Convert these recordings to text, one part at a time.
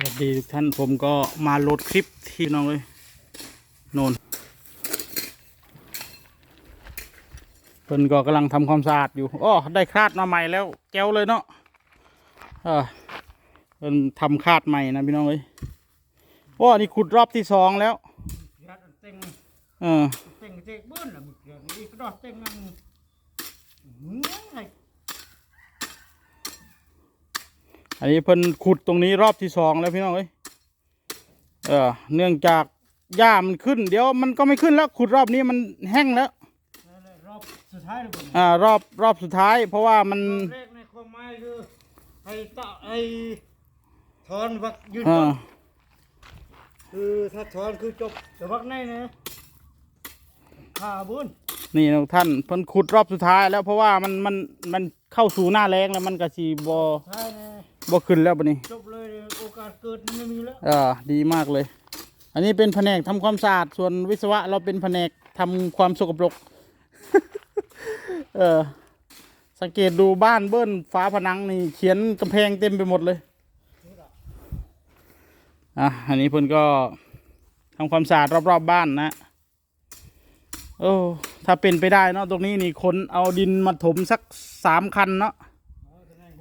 สวัสดีทุกท่านผมก็มาโหลดคลิปที่น้องเลยโนนเพิ่นก็กำลังทำความสะอาดอยู่อ้อได้คราดมาใหม่แล้วแก้วเลยเนาะเออเพิ่นทำคราดใหม่นะพี่น้องเลยโอ้นี่ขุดรอบที่สองแล้วยัดเต็งเออ เต็งเต็งเบิ้ลละมึงเกี่ยวอีกดอกเต็งนั่งมึงไง อันนี้เพิ่นขุดตรงนี้รอบที่สองแล้วพี่น้องเอ้ยเออเนื่องจากหญ้ามันขึ้น เดี๋ยวมันก็ไม่ขึ้นแล้วขุดรอบนี้มันแห้งแล้วรอบสุดท้ายเลยบ่อ่ารอบรอบสุดท้าย เพราะว่ามันแรกในความหมายคือให้ตะให้ถอนวักยืนอ่าต้นคือถ้าถอนคือจบแต่วักในนะขาบุญนี่นะท่านเพิ่นขุดรอบสุดท้ายแล้วเพราะว่ามันมันมันเข้าสู่หน้าแรงแล้วมันก็สีบท้ายนะ บ่ขึ้นแล้วบัดนี้จบเลยโอกาสเกิดไม่มีแล้วอ่าดีมากเลย อันนี้เป็นแผนกทำความสะอาดส่วนวิศวะเราเป็นแผนกทำความสกปรกเออสังเกตดูบ้านเบิ้ลฟ้าผนังนี่เขียนกำแพงเต็มไปหมดเลยอะอันนี้เพิ่นก็ทำความสะอาดรอบๆบบ้านนะโอ้ถ้าเป็นไปได้เนาะตรงนี้นี่คนเอาดินมาถมสักสามคันเนาะ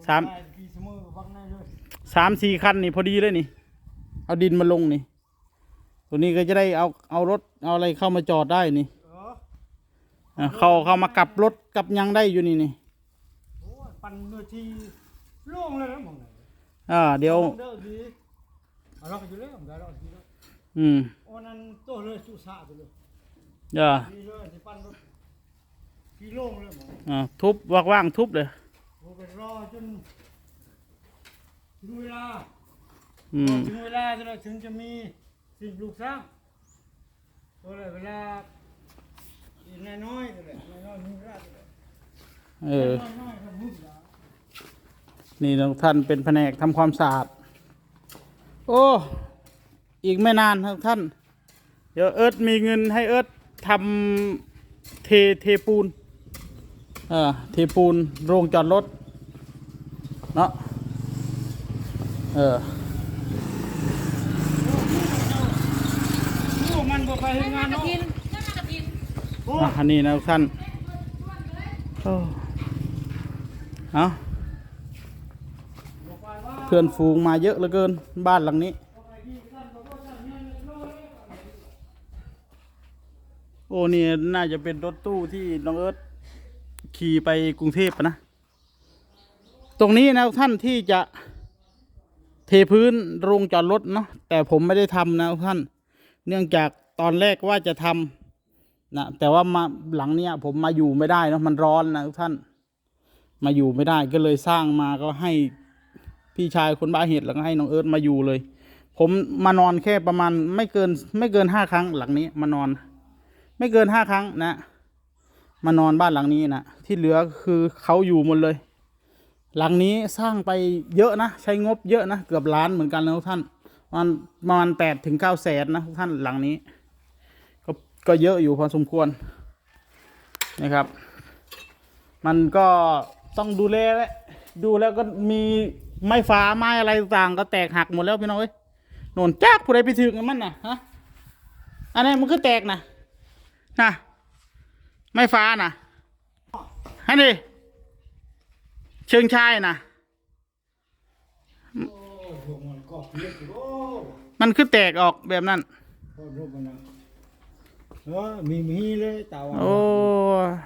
สาม กี่เสมอวักในเลย สามสี่คันนี่พอดีเลยนี่ เอาดินมาลงนี่ ตัวนี้ก็จะได้เอาเอารถเอาอะไรเข้ามาจอดได้นี่เอออะเข้าเข้ามากลับรถกลับหยังได้อยู่นี่นี่โอ้ยปั่นเนื้อที่โล่งเลยนะมึงน่ะอ่าเดี๋ยวเด้อดีเอาล็อกอยู่เลยผมได้ล็อกอยู่เลยอืมโอ้นั่นโตเลยสุสาไปเลยอ่าดีเลยสิปั้นรถกี่โล่งเลยหมออ่าทุบว่างๆทุบเลยโอ้ไปรอจน ถึงเวลาอืมถึงเวลาจะได้ถึงจะมีสิ่งปลูกสร้างก็เลยเวลาอีกน้อยๆก็เลยน้อยๆมีเวลาก็เลยเออ น้อยๆก็มุ่งละนี่ทุกท่านเป็นแผนกทำความสะอาด โอ้ อีกไม่นานครับท่าน เดี๋ยวเอิร์ธมีเงินให้เอิร์ธทำเทเทปูน เออเทปูนโรงจอดรถ เนาะ เออโอ้มันบ่ไปเฮ็ดงานเนาะโอ้อะอันนี้นะทุกท่านโอ้เอาบ่ไปว่าเพื่อนฝูงมาเยอะเหลือเกิน บ้านหลังนี้ โอ้นี่น่าจะเป็นรถตู้ที่น้องเอิร์ธขี่ไปกรุงเทพอะนะ ตรงนี้นะทุกท่านที่จะ เทพื้นโรงจอดรถเนาะแต่ผมไม่ได้ทำนะทุกท่าน เนื่องจากตอนแรกว่าจะทำนะแต่ว่ามาหลังเนี้ยผมมาอยู่ไม่ได้เนาะมันร้อนนะทุกท่าน มาอยู่ไม่ได้ก็เลยสร้างมาก็ให้พี่ชายคนบ้าเหตุแล้วก็ให้น้องเอิร์ธมาอยู่เลย ผมมานอนแค่ประมาณไม่เกินไม่เกินห้าครั้งหลังนี้มานอน ไม่เกินห้าครั้งนะ มานอนบ้านหลังนี้นะที่เหลือคือเขาอยู่หมดเลย หลังนี้สร้างไปเยอะนะ ใช้งบเยอะนะ เกือบล้านเหมือนกันนะทุกท่านมันประมาณแปดถึงเก้าแสนนะทุกท่านหลังนี้ ก็ก็เยอะอยู่พอสมควรนะครับ มันก็ต้องดูแลแหละดูแล้วก็มีไม้ฟ้าไม้อะไรต่างก็แตกหักหมดแล้วพี่น้องเอ้ยโน่นจ้าผู้ใดไปถึงมันน่ะฮะอันนี้มันก็แตกนะนะไม้ฟ้านะฮันดิ เชิงชายนะโอ้ยพวกมันก็เปียกอยู่โอ้มันคือแตกออกแบบนั้นโหรูปมันนะเออมีมีเลยตาว่าโอ้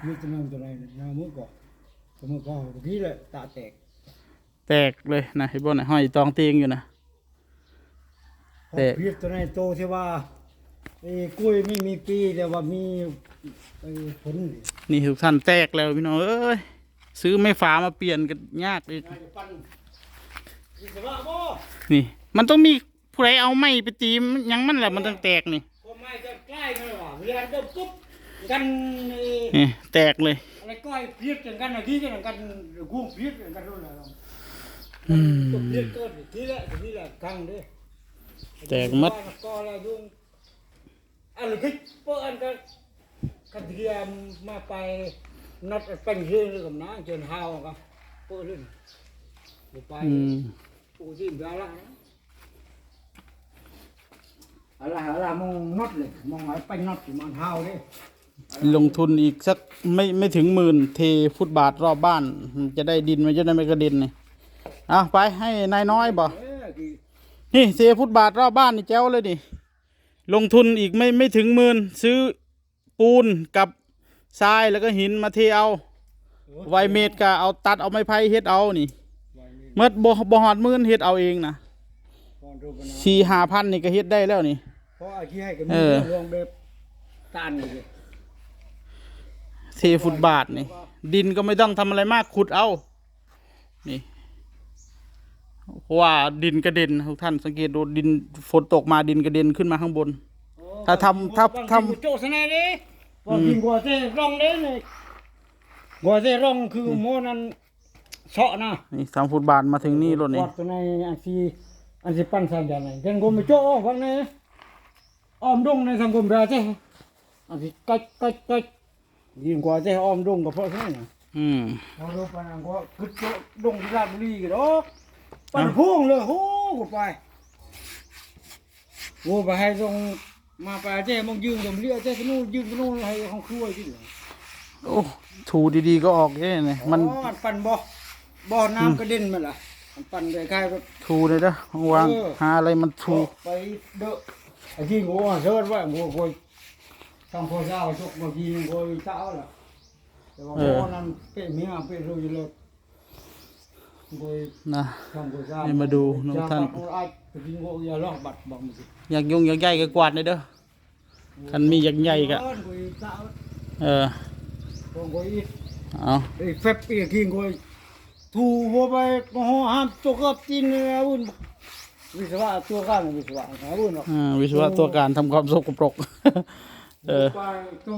มีตัวนึงตัวไหนนะมือก่อนตัวมือก่อนตะกี้เลยตาแตก แตกเลยนะเห็นบ่นะห้อยตองเตียงอยู่นะแตกเพียบตัวไหนโตที่ว่าไอ้กล้วยไม่มีปีแต่ว่ามีไอ้ผลนี่นี่ทุกท่านแตกแล้วพี่น้องเอ้ย ซื้อไม้ฟ้ามาเปลี่ยนกันยากอีกน่าจะปั้นอิสระบ่นี่ มันต้องมีผู้ใดเอาไม้ไปตีมนยังมันแหละมันต้องแตกนี่ก็ไม่จะใกล้กันหรอเวลาเดินปุ๊บกันไอ้นี่แตกเลยอะไรก้อยเพียบกันกันนะที่กันกันกุ้งเพียบกันด้วยนะอืมตัวเพียบก็ที่ละที่ละกังเด้แตกหมดก็อะไรยุ่งอะไรคิดเปิ้นก็คันเทียมมาไป นัดเป็นเรื่องกับน้าจนหาวก็เปิ้นบ่ไปอืมปูที่เวลานะอะไรอะไรมองน็อตเลยมองไอ้ไปน็อตที่มันเท้าเด้ลงทุนอีกสักไม่ไม่ถึงหมื่นเทฟุตบาทรอบบ้านมันจะได้ดินมันจะได้ไม่กระเด็นนี่เอาไปให้นายน้อยบ่เอ้ยคือนี่เทฟุตบาทรอบบ้านนี่แจ้วเลยนี่ลงทุนอีกไม่ไม่ถึงหมื่นซื้อปูนกับ ทรายแล้วก็หินมาเทเอา ไวเมดก็เอาตัดเอาไม้ไผ่เฮ็ดเอานี่ไว้นี่เมื่อบ่บ่หอดหมื่นเฮ็ดเอาเองนะก่อนรูปนะสี่ห้าพันนี่ก็เฮ็ดได้แล้วนี่เพราะอาที่ให้กันเออรวงแบบตานนี่เลยเทฟุตบาทนี่ ดินก็ไม่ต้องทำอะไรมากขุดเอานี่เพราะว่าดินกระเด็นทุกท่านสังเกตดูดินฝนตกมาดินกระเด็นขึ้นมาข้างบน ถ้าทำถ้าทำโจสนายเด้ พอกินกัวเซ่ร่องเด้เนี่ยกัวเซ่ร่องคือโมนันเสาะนะนี่สามฟุตบาทมาถึงนี่รถนี่วัดตัวในอันที่อันที่ปั้นสร้างอย่างไรยังกมไปโจ้ฟังในอ้อมดงในสังคมราเซ่อันที่กัดกัดกัดยิงกัวเซ่อ้อมดงกับพ่อใช่ไหมอืมเราดูปนังก็กึดโจ้ดงที่ราชบุรีกันดอกปั้นพุ่งเลยโหกดไปโว้ไปให้ตรง มาไปเจ้มองยืนตรงเรียเจ้สนุยืนสนุให้ของครัวที่เหลือโอ้ถูดีๆก็ออกแค่นี่มันอ๋อมันปั่นบ่บ่อน้ำกระเด็นมันล่ะมันปั่นไปคล้ายแบบถูเลยเด้อวางเออหาอะไรมันถูไปเด้อไอ้ที่งูอะเชิดไว้งูโอยทำพอเช้าชกบางทีงูโอยเช้าล่ะแต่ว่าบ่อนั้นเป๊ะเมียเป๊ะรู้อยู่เลยงูโอย นะทำพอเช้าให้มาดูน้องท่านจะปักงูอ้ายไปกินงูอย่าลอกบัตรบอกมึงสิอยากยุ่งอยากใหญ่ก็กวาดเลยเด้อคันมีอยากใหญ่ก็เอิ้นงูเช้าเอองูอีเอาไอ้เฟบปีกกินงูถูหัวไปโอ้โหห้ามจกกับจีนเลยอุ่นวิศวะตัวข้ามวิศวะหาอุ่นหรอกอ่าวิศวะตัวการทำความสกปรกเออไปตัว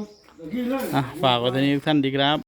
กินเลยอะฝากไว้ที่นี้ทุกท่านดีครับ